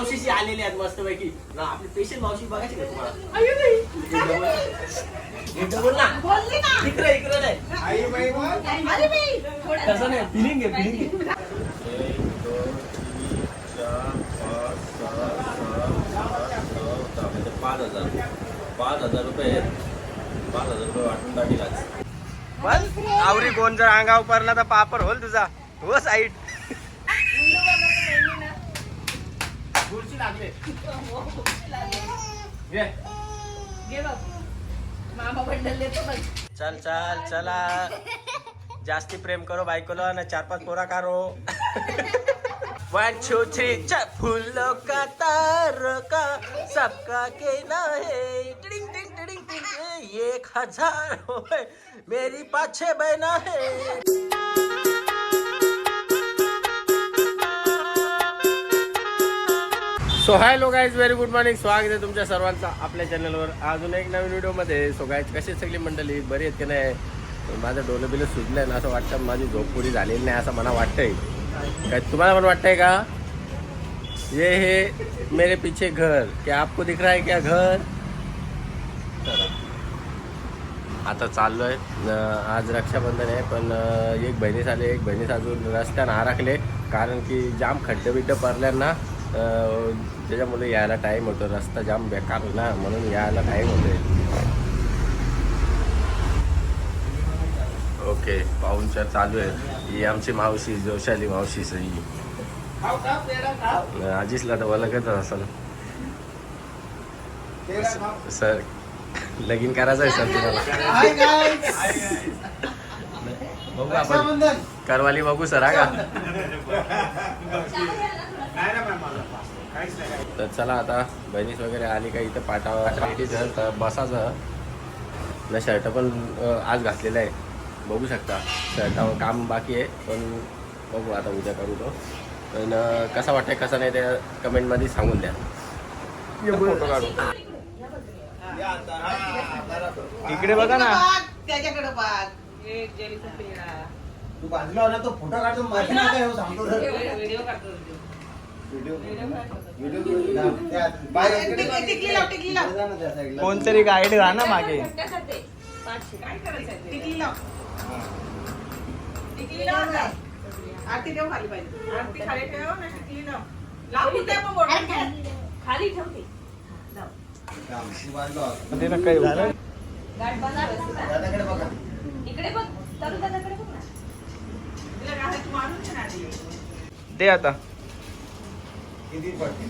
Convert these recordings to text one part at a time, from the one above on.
मावशीशी आलेले आहेत मस्त पैकी ना आपली पेशंट मावशी बघायची का तुम्हाला? इकडं बोल ना. बोलली ना. इकडे इकडे नाही. तसं नाही फिलिंग आहे फिलिंग आहे एक दोन तीन चार पाच हजार पाच हजार रुपये. पाच हजार रुपये वाटून टाकील आज बस आवरी कोण जर अंगावर पडला तर पापर होल तुझा. हो साईड खुर्ची लागले. ये. घे बघ मामा बंडल देतो बघ. चल चल चला. जास्ती प्रेम करो बायकोला ना चार पाच पोरा कारो वन टू थ्री फूलों का तारका सबका कहना है. टिडिंग टिंग टिडिंग टिंग एक हजार होए मेरी पाछे बहना है. So hello guys very good morning स्वागत आहे तुमच्या सर्वांचा आपल्या चॅनलवर अजून एक नवीन व्हिडिओमध्ये सो गाईज कशी सगळी मंडळी बरी आहेत की नाही माझं डोलं बिलं सुजलंय ना असं वाटतं माझी झोप पुरी झालेली नाही असं मला वाटतंय काय तुम्हाला पण वाटतंय का ये हे मेरे पीछे घर क्या आपको दिख रहा है क्या घर आता चाललोय आज रक्षाबंधन आहे पण एक बहिणीस आले एक बहिणीस अजून रस्त्यानं आराखले कारण की जाम खड्डे बिड्डे पडल्यांना त्याच्यामुळे यायला टाईम होतो. रस्ता जाम बेकार ना म्हणून यायला टाईम होतोय. ओके पाहुणचार चालू आहे. ही आमची मावशी जोशाली मावशी सई. आजीसला तर ओळखच असेल. सर लगीन करायचं आहे सर तुम्हाला? बघू आपण. करवाली बघू सर हा का? तर चला आता बहिणीस वगैरे आली का इथं तर बसाचं ना शर्ट पण आज घातलेलं आहे. बघू शकता. शर्टावर काम बाकी आहे पण बघू आता उद्या करू तो. पण कसा वाटतंय कसा नाही ते कमेंटमध्ये सांगून द्या. फोटो काढू. इकडे बघा ना. त्याच्याकडे तू बाजूला होता तो फोटो काढतो. व्हिडिओ काढतो कोणतरी गाईड राहा ना मागे. काय करायचं टिकली लाव. टिकली लाव ना. आरती ठेव खाली पाहिजे आरती खाली ठेव ना टिकली लाव. खाली ठेवते हो. इकडे बघ. तरुण दादाकडे बघ तिला मारून आली दे आता. किती पडते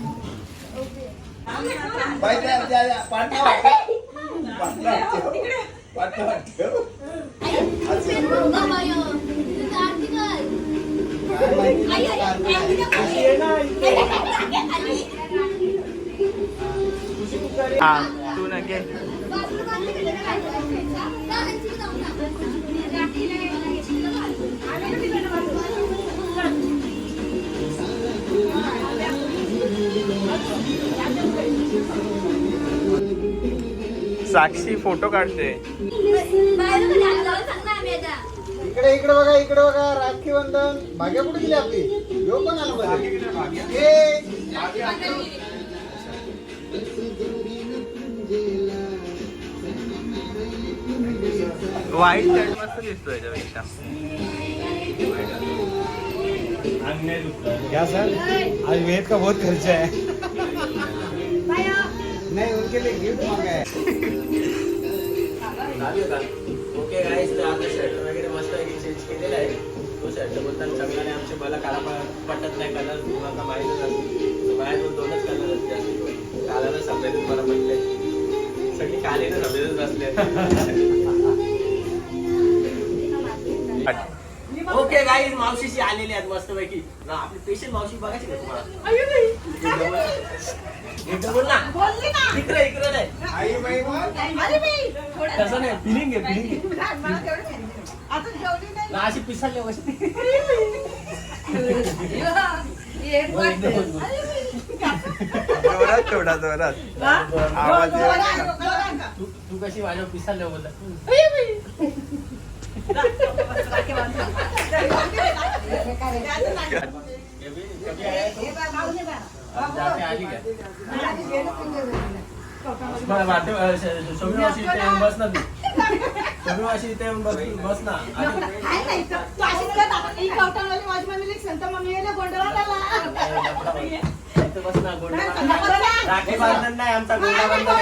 बाई, त्या- त्या- साक्षी फोटो काढते. इकडे इकडे बघा इकडे बघा राखी बंधन भाग्या कुठे गेली आपली? यो पण आलो व्हाईट शर्ट मस्त दिसतो याच्यापेक्षा क्या सर आज वेद का बहुत खर्चा है नाही उनके लिए गिफ्ट मांगा है। ओके गाईज तर आता शर्ट वगैरे मस्त चेंज केलेला आहे. तो शर्ट बोलताना चांगला नाही आमचे मला काळा पटत नाही कलर तुम्हाला माहीतच असेल. बाहेर दोनच कलर आहेत जास्त काळाला सफेद मला पटले सगळी काळे ना सफेदच असले गाईज मावशीशी आलेले आहेत मस्त पैकी ना आपली पेशंट मावशी बघायची का तुम्हाला? इकडं बोल ना. बोलली ना. इकडे इकडे नाही. आई बाई बोल. अरे बाई. थोडं- तसं नाही फिलिंग आहे आहे. तेवढं अशी पिसाळली कशी जोरात आवाज नये. तू तू कशी माझ्यावर पिसाळल्या बोलता? बस अशी इथे बस ना बस ना राखी बांधण नाही आमचा गोंडा बांधला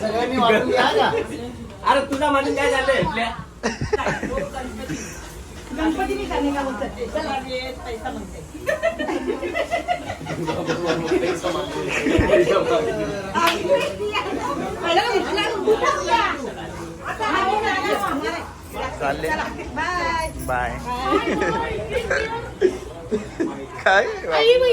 सगळ्यांनी वाटून घ्या का अरे तुझा म्हणून काय झालंय? आपल्या गणपतीने झाले का बोलतात चला ये, पैसा म्हणते चालले. बाय. बाय. काय? ए, या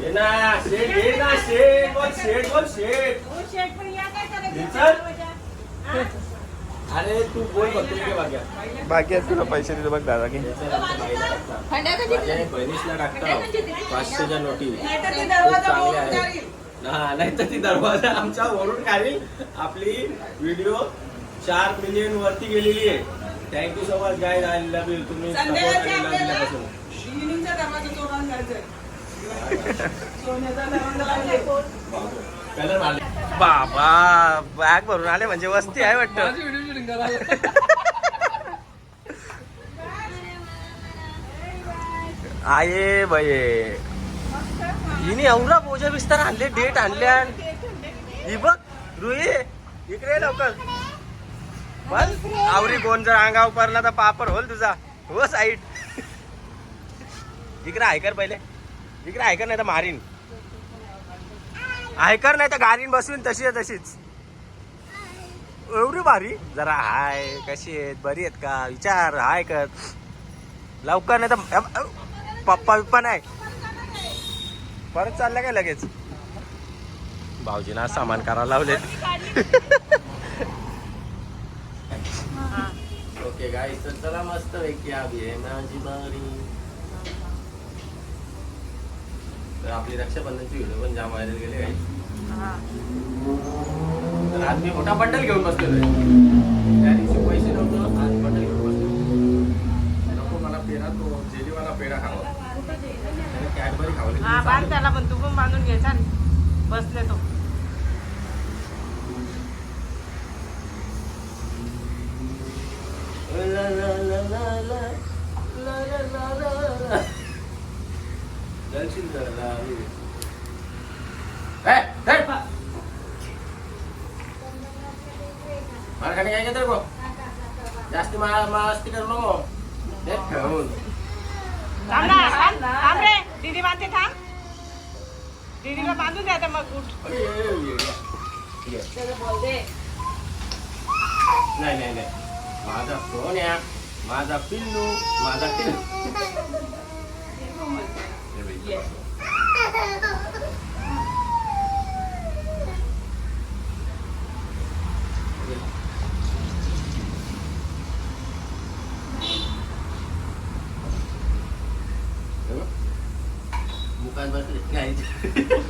घे ना, शेट घे ना, शेट बोल, शेट बोल, शेट. हो शेठ पण या काय चल. करायचं? अरे तू बोल भाग्या. बाकी आहेत तुला पैसे दिले बघ दादा की. माझ्या बहिणीसला टाकतो पाचशेच्या नोटी. नाही तर ती खूप दरवाजा चांगली मोडून आहे जाईल. हा नाही तर ती दरवाजा आमच्या वरून काढील आपली व्हिडिओ चार मिलियन वरती गेलेली आहे. Thank you so much guy you तुम्ही support संध्याकाळची केलेला आपल्याला दिल्यापासून. इव्हिनिंगचा दरवाजा चोरून जायचंय. बाबा बॅग भरून आले म्हणजे वस्ती आहे वाटतं. आये बये हिने एवढा बोजा बिस्तार आणले डेट आणल्या ही बघ रुई इकडे लवकर. बस आवरी कोण जर अंगावर पडला तर पापड होल तुझा. हो साईड. इकडे ऐकर पहिले. इकडे ऐकर नाही तर मारीन. ऐकर नाही तर गाडीन बसवीन तशी आहे तशीच. एवढी भारी? जरा हाय कशी आहेत? बरी आहेत का? विचार हाय कर लवकर नाही तर पप्पा बिप्पा नाही. परत चाललं काय लगेच? भाऊजीना सामान करायला लावले. ओके तर चला मस्त पैकी आली आहे माझी बारी तर आपली रक्षाबंधनची व्हिडिओ पण जाम व्हायरल गेले तर आज मी मोठा बंडल घेऊन बसलेलो आहे. त्या दिवशी पैसे नव्हतं आज बंडल घेऊन बसलो नको मला पेढा तो जेलीवाला पेढा खावा कॅडबरी खावली. हा बांध त्याला पण तू पण बांधून घे चाल. बसले तो. ला ला ला ला ला ला ला ला ला. Markane kaya ngene kok. Jasti malas stiker lo. Dek gaul. Tanna, amre, didi mante tang. Didi ka bandu da oh, tama gut. Iya. iya, iya, iya. Chalo bol de. Nahi nahi nahi. Maza phone ya. Maza pinnu, maza pinnu. Yes. Bukan berarti, nggak itu.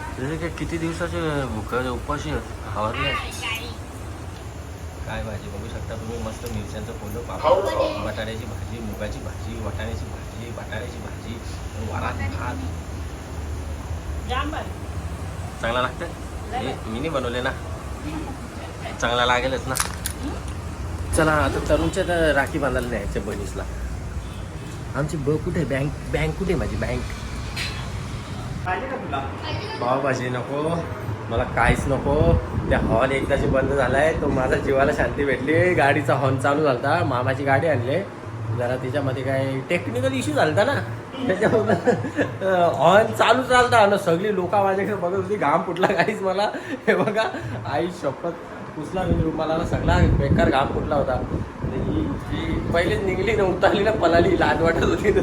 काय किती दिवसाचे भूक उपाशी हवरले काय भाजी बघू शकता तुम्ही? मस्त मिरच्यांचं पोलं पापड बटाट्याची भाजी मुगाची भाजी वाटाण्याची भाजी बटाट्याची भाजी वरात भात. चांगला लागतं हे मी नाही बनवले ना. चांगला लागेलच ना. चला आता तरुणच्या तर राखी बांधायला न्यायच्या बहिणीसला. आमची ब कुठे? बँक बँक कुठे माझी? बँक. पावभाजी नको मला काहीच नको. त्या हॉर्न एकदाची बंद झालाय तो माझा जीवाला शांती भेटली. गाडीचा हॉर्न चालू झालता. मामाची गाडी आणली. जरा तिच्यामध्ये काय टेक्निकल इश्यू झालता ना. त्याच्यामुळे हॉर्न चालू चालता आणि सगळी लोक माझ्याकडे बघत होती. घाम फुटला काहीच मला. हे बघा आई शपथ पुसला मी रुमाला सगळा. बेकार घाम फुटला होता. आणि ही पहिलेच निघली ना उतारली ना पलाली. लाज वाटत होती ना.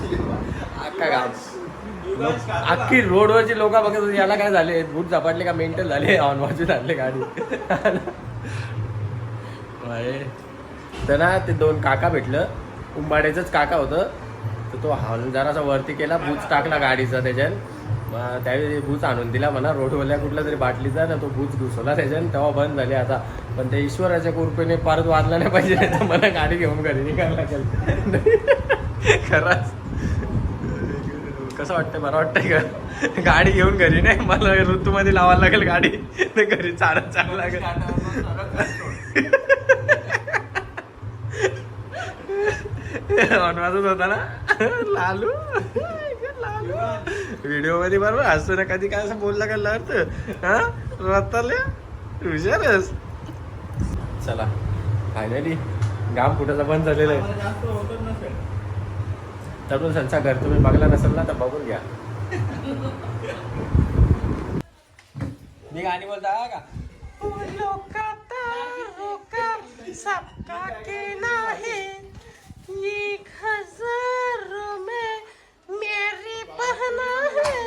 अख्खा घाम. अख्खी रोडवरची लोक बघत होती याला काय झाले? बूट झपाटले का? मेंटल झाले? ऑन झाले गाडी. अरे. तर ना ते दोन काका भेटलं. उंबाड्याचंच काका होतं. तर तो हॉर्न जरासा वरती केला बूच टाकला गाडीचा त्याच्यात. मग त्यावेळी बूच आणून दिला म्हणा रोडवरल्या कुठल्या तरी बाटलीचा ना तो बूच घुसवला त्याच्यात. तेव्हा बंद झाले आता. पण ते ईश्वराच्या कृपेने परत वाजला नाही पाहिजे तर मला गाडी घेऊन घरी निघायला लागेल. खरंच. कसं वाटतंय? बरं वाटतंय का? गाडी घेऊन घरी नाही? मला ऋतूमध्ये लावायला लागेल गाडी. ते घरी चालत चालू लागेल. वाजत होता ना? लालू. लालू. व्हिडिओमध्ये बरोबर असतो ना कधी काय असं बोलला का लढत हा? रताले हुशारच. चला फायनली गाम कुठं बंद झालेलं आहे? तरुण संचा घर तुम्ही बघला नसेल ना तर बघून घ्या. मी गाणी बोलता हा का? सबका कहना है ये हजारों में मेरी बहना है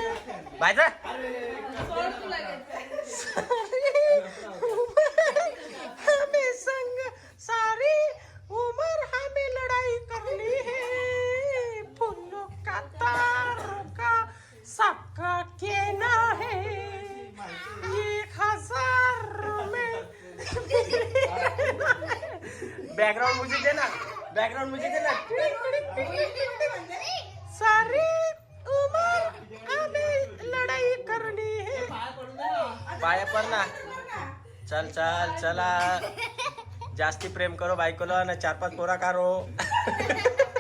सबका कहना है ये हजारों में बॅकग्राऊंड म्युझिक दे ना. बॅकग्राऊंड म्युझिक दे ना. सारी उम्र हमें लड़ाई करनी है। पाया पर ना. चल चल चला. जास्ती प्रेम करो बायकोला ना चार पाच पोरा कारो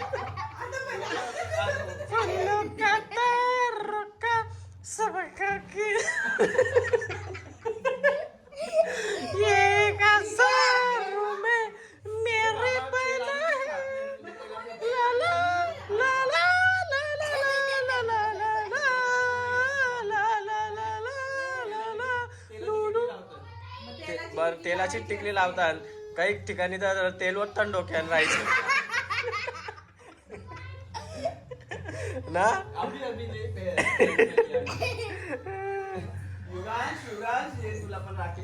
बर तेलाची टिकली लावतात काही ठिकाणी तर तेल ओततात डोक्यानं राहायचं ना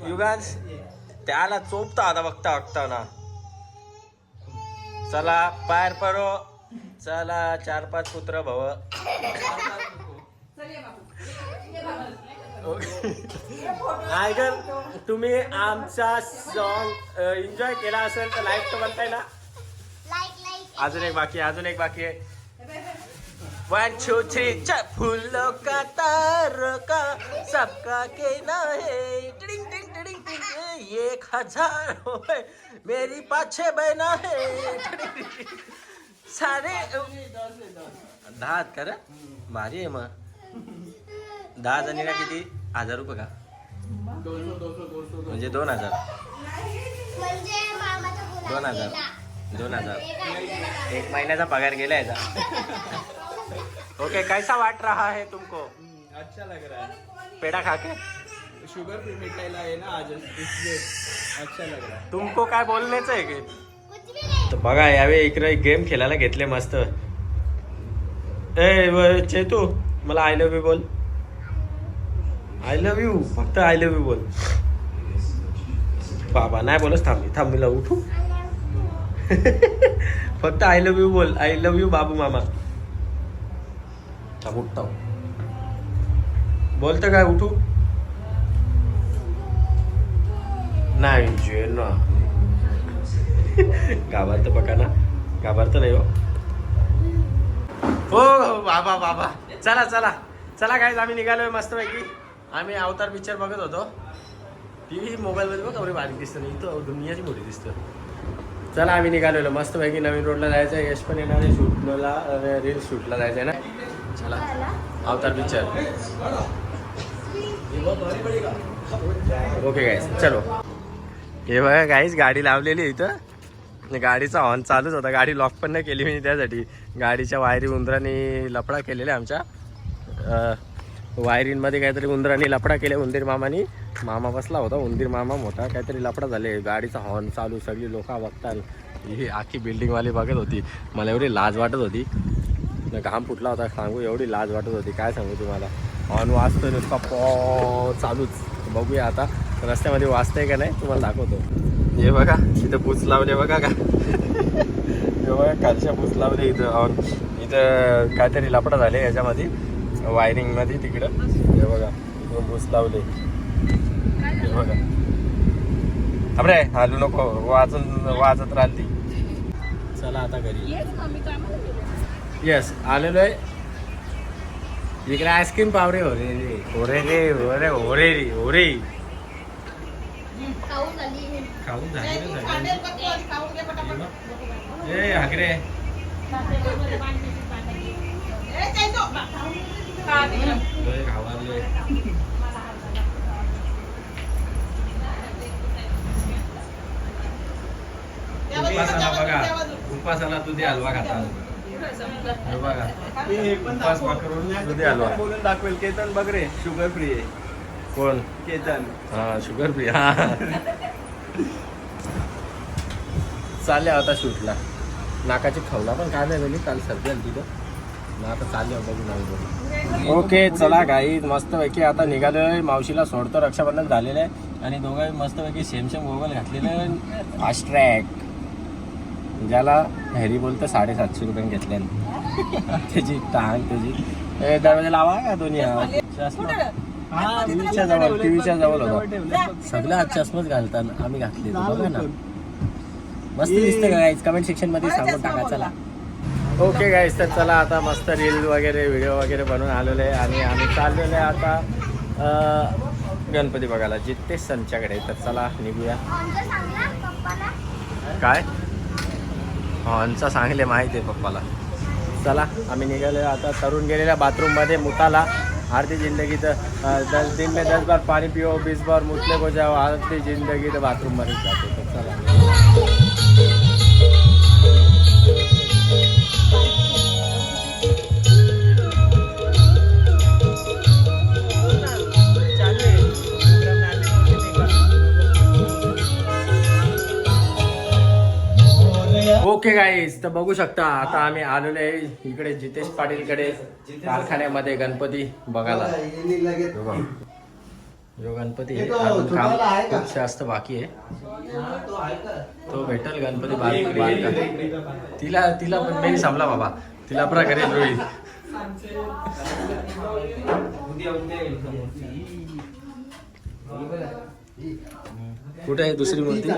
युगांश त्याला चोपता आता बघता बघता ना. चला पायर परो चला चार पाच पुत्र भव ऐकन तुम्ही आमचा सॉन्ग एन्जॉय केला असेल तर लाईक तर म्हणताय ना. अजून एक बाकी आहे, अजून एक बाकी आहे. वन टू थ्री चार फूलों का तारका सबका कहना है टिडिंग टिडिंग टिडिंग टिडिंग एक हजार होय मेरी पाछे बहना है. सारे दहा आहेत का रे भारी आहे मग. दहा जणीला किती? हजार रुपये का? म्हणजे दोन हजार. दोन हजार. दोन हजार. एक महीने पगार गेला याचा ओके कैसा वाट रहा है तुमको? अच्छा लग रहा है। पेड़ा खा के? शुगर भी मिटाइला है ना आज इसलिए अच्छा लग रहा है। तुमको काय बोलण्याचं आहे की? तर बघा यावेळी इकडे गेम खेळायला घेतले मस्त. ए व- चेतू मला आय लव्ह यू बोल. आय लव्ह यू फक्त आय लव्ह यू बोल. बाबा नाही बोलच थांब मी थांब मला उठू. फक्त आय लव्ह यू बोल. आय लव्ह यू बाबू मामा. थांब उठता बोलतं काय उठू? नाही जे ना. घाबरत बघा ना. घाबरत नाही हो. हो बाबा बाबा. चला चला. चला काय आम्ही निघालोय मस्त पैकी आम्ही अवतार पिक्चर बघत होतो. टी व्ही मोबाईलमध्ये बघ एवढी बारीक दिसतं नाही. इथं दुनियाची मोठी दिसतं. चला आम्ही निघालेलो मस्त पैकी नवीन रोडला जायचं आहे यश पण येणार आहे. शूटला रील शूटला जायचं आहे ना. चला अवतार पिक्चर ओके गाईस चलो. हे बघा गाईस गाडी लावलेली आहे इथं. गाडीचा हॉर्न चालूच होता. गाडी लॉक पण नाही केली मी त्यासाठी. गाडीच्या वायरी उंदराने लफडा केलेला आहे आमच्या वायरींमध्ये काहीतरी उंदराने लफडा केले उंदीर मामानी. मामा बसला होता उंदीर मामा मोठा. काहीतरी लफडा झाले. गाडीचा हॉर्न चालू. सगळी लोक बघतात. ही आखी बिल्डिंगवाली बघत होती. मला एवढी लाज वाटत होती. घाम फुटला होता. सांगू एवढी लाज वाटत होती. काय सांगू तुम्हाला? हॉर्न वाजतोय नुसता पॉ चालूच. बघूया आता. रस्त्यामध्ये वाजतंय का नाही तुम्हाला दाखवतो. हे बघा इथं पूच लावले बघा का? हे बघा खालच्या पूच लावले इथं. हॉर्न इथं काहीतरी लपडा झाले याच्यामध्ये. वायरिंगमध्ये तिकडं. हे बघा इथं पूच लावले. हे बघा. अरे हालू नको. वाजून वाजत राहती चला आता घरी. येस आलेलो आहे. इकडे आईस्क्रीम पावरे हो रे ओरे रे ओरे ओरे. रे खाऊन झाले ना खांडेल सगळे. बघ, तू आज खाऊन घे पटापट. ए हाकरे. लय घावारले उपासाला बघा. उपासाला दुधी हलवा खाता हे बोलून दाखवेल केतन बघ रे शुगर फ्री आहे कोण? केतन हा शुगर फ्री हा. चालले आता शूटला. नाकाची खवला पण काय नाही झाली. काल सर्दी आली तिथं. मग आता चालले बघू नाही ओके चला गाई मस्तपैकी आता निघालोय. मावशीला सोडतो. रक्षाबंधन झालेलं आहे. आणि दोघं मस्तपैकी सेम सेम मोबाईल घातलेलं फास्ट्रॅक ज्याला हॅरी बोलतं साडेसातशे रुपयाने घेतले त्याची टांग त्याची ए, दरवाजा लावा का दोन्ही? हा. टीव्हीच्या जवळ टीव्हीच्या जवळ होता. सगळं आज चष्माच घालतात. आम्ही घातले बघा ना. मस्त दिसतं का गाईज कमेंट सेक्शनमध्ये सांगून टाका चला. ओके गाईज तर चला आता मस्त रील वगैरे व्हिडिओ वगैरे बनवून आलेलो आहे. आणि आम्ही चाललेलो आहे आता गणपती बघायला. जिथे संच्याकडे तर चला निघूया. काय? हॉर्नचा सांगले माहिती आहे पप्पाला. चला आम्ही निघालो आता तरुण गेलेल्या बाथरूममध्ये मुताला. आरती जिंदगी तर दस दिन में दस बार पाणी पिओ बीस बार मुतले को जाओ आरती जिंदगी तर बाथरूममध्ये जातो. चला. ओके गाईज तर बघू शकता आता आम्ही आलेलो आहे इकडे जितेश पाटीलकडे कारखान्यामध्ये गणपती बघायला. बघ. जो गणपती काम खूप जास्त बाकी आहे. तो भेटल गणपती तिला तिला पण नाही संपला बाबा. तिला प्रकारे रोहित कुठे आहे दुसरी मूर्ती?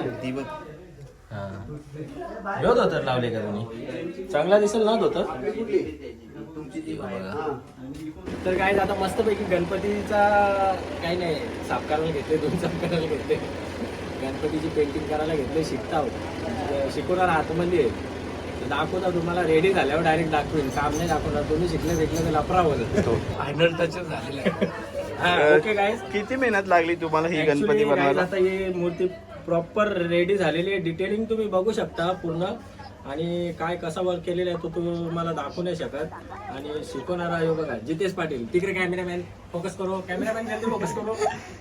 हा. धोतर लावले का तुम्ही? चांगला दिसेल ना धोतर तर काय आता मस्तपैकी गणपतीचा काही नाही साफ करायला घेतले दोन साफ करायला घेतले. गणपतीची पेंटिंग करायला घेतले शिकता आहोत. शिकवणार आतमध्ये दाखवता तुम्हाला रेडी झाल्यावर डायरेक्ट दाखवेन. काम नाही दाखवणार तुम्ही शिकले भेटले तर लफरा होत फायनल टच झालेला आहे ओके गाईज किती मेहनत लागली तुम्हाला ही गणपती बनवायला? आता ही मूर्ती प्रॉपर रेडी झालेली आहे. डिटेलिंग तुम्ही बघू शकता पूर्ण. आणि काय कसा वर्क केलेला आहे तो तुम्हाला दाखवू नाही शकत. आणि शिकवणारा आहे बघा जितेश पाटील. तिकडे कॅमेरामॅन फोकस करो. कॅमेरामॅन फोकस करो.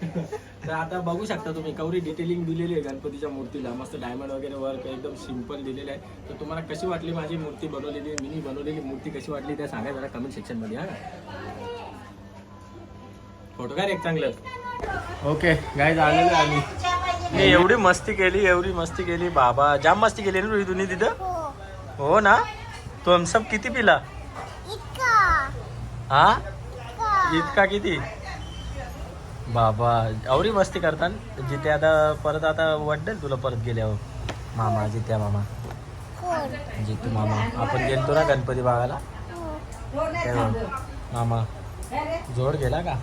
तर आता बघू शकता तुम्ही कवरी डिटेलिंग दिलेली आहे गणपतीच्या मूर्तीला. मस्त डायमंड वगैरे वर्क एकदम सिंपल दिलेलं आहे. तर तुम्हाला कशी वाटली माझी मूर्ती बनवलेली? मिनी बनवलेली मूर्ती कशी वाटली? त्या सांगा जरा कमेंट सेक्शनमध्ये हा. फोटो काय एक चांगलं. ओके गाय आलेलो आम्ही. मी एवढी मस्ती केली एवढी मस्ती केली. बाबा जाम मस्ती केली ना तुम्ही तिथं? हो. ना? तो सब किती पिला? हा? इतका. किती? बाबा एवढी मस्ती करतात जिथे आता परत आता वाटेल तुला परत गेल्यावर. मामा जित्या मामा. जितू मामा. आपण गेलतो ना गणपती बागाला? तेव्हा. मामा जोड गेला का?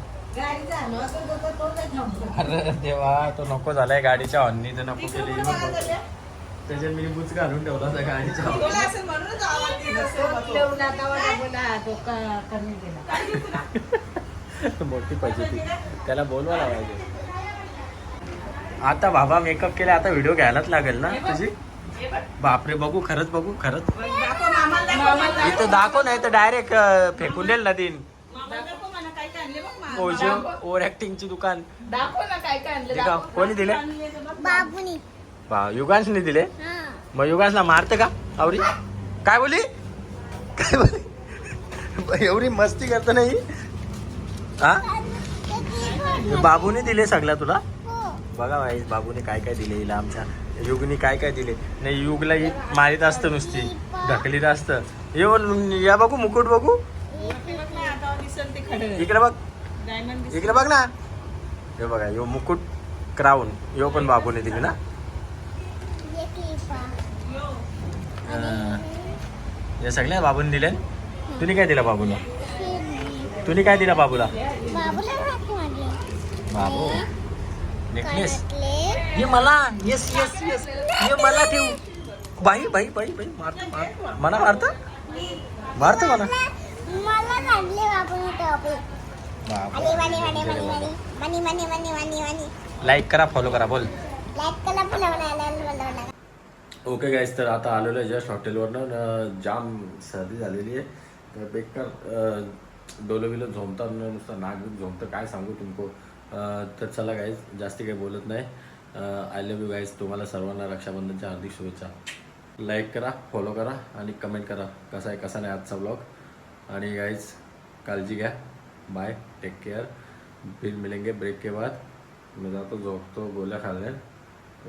अरे देवा तो नको झालाय गाडीच्या हॉर्नी तर नको केली. त्याच्यात मी बुच घालून ठेवला त्या गाडीच्या. मोठी पाहिजे ती. त्याला बोलवा लावायचे. आता बाबा मेकअप केला आता व्हिडिओ घ्यायलाच लागेल ना तुझी? बापरे बघू खरंच बघू खरंच. इथं दाखव नाही तर डायरेक्ट फेकून देईल ना तीन मामाला दाखव म्हणा काय काय आणले बघ मा- ओझे ओव्हर ऍक्टिंगची दुकान. दाखव ना काय काय आणलं हे का दाखव. कोणी दिले. बाबुनी. वा युगांशने दिले? मग युगांशला मारते का आवरी? काय बोली काय बोली एवढी मस्ती करतो नाही हा? हे? बाबूने दिले सगळ्या तुला? बघा भाई बाबूने काय काय दिले हिला आमच्या युगनी काय काय दिले. नाही युगला ही मारीत असतं नुसती ढकलीत असतं. हे बोल- या बघू मुकुट बघू. इकडे बघ. डायमंड. इकडे बघ ना. हे बघा यो मुकुट क्राऊन. यो पण बाबूने दिली ना. हा. हे सगळ्या बाबूने दिले. तुम्ही काय दिला बाबूला? तुम्ही काय दिला बाबूला? बाबू. नेकलेस. हे मला. येस येस येस हे मला ठेवू. बाई बाई बाई बाई. मारत मारत. मला मारत? मारत मला? लाईक करा फॉलो करा बोल. ओके गाईज तर आता आलेलो आहे जस्ट हॉटेलवरनं जाम सर्दी झालेली आहे. तर बेकार डोलं बिलं झोमतात न नुसतं नाक बीक झोमतं. काय सांगू तुमको? तर चला गाईज जास्ती काही बोलत नाही. आय लव्ह यू गाईज तुम्हाला सर्वांना रक्षाबंधनच्या हार्दिक शुभेच्छा. लाईक करा फॉलो करा आणि कमेंट करा. कसा आहे कसा नाही आजचा ब्लॉग आणि गाईज काळजी घ्या. बाय टेक केअर फिर मिलेंगे ब्रेक के बाद। मी जातो झोपतो गोल्या खाल्ल्या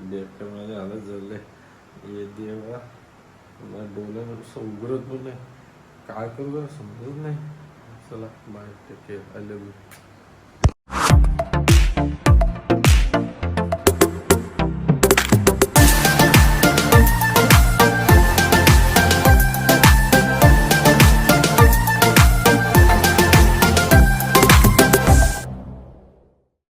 बेटमध्ये हालत झाले ये देवा मला डोलं असं उघडत पण नाही काय करू बरं समजत नाही। चला bye take care I love you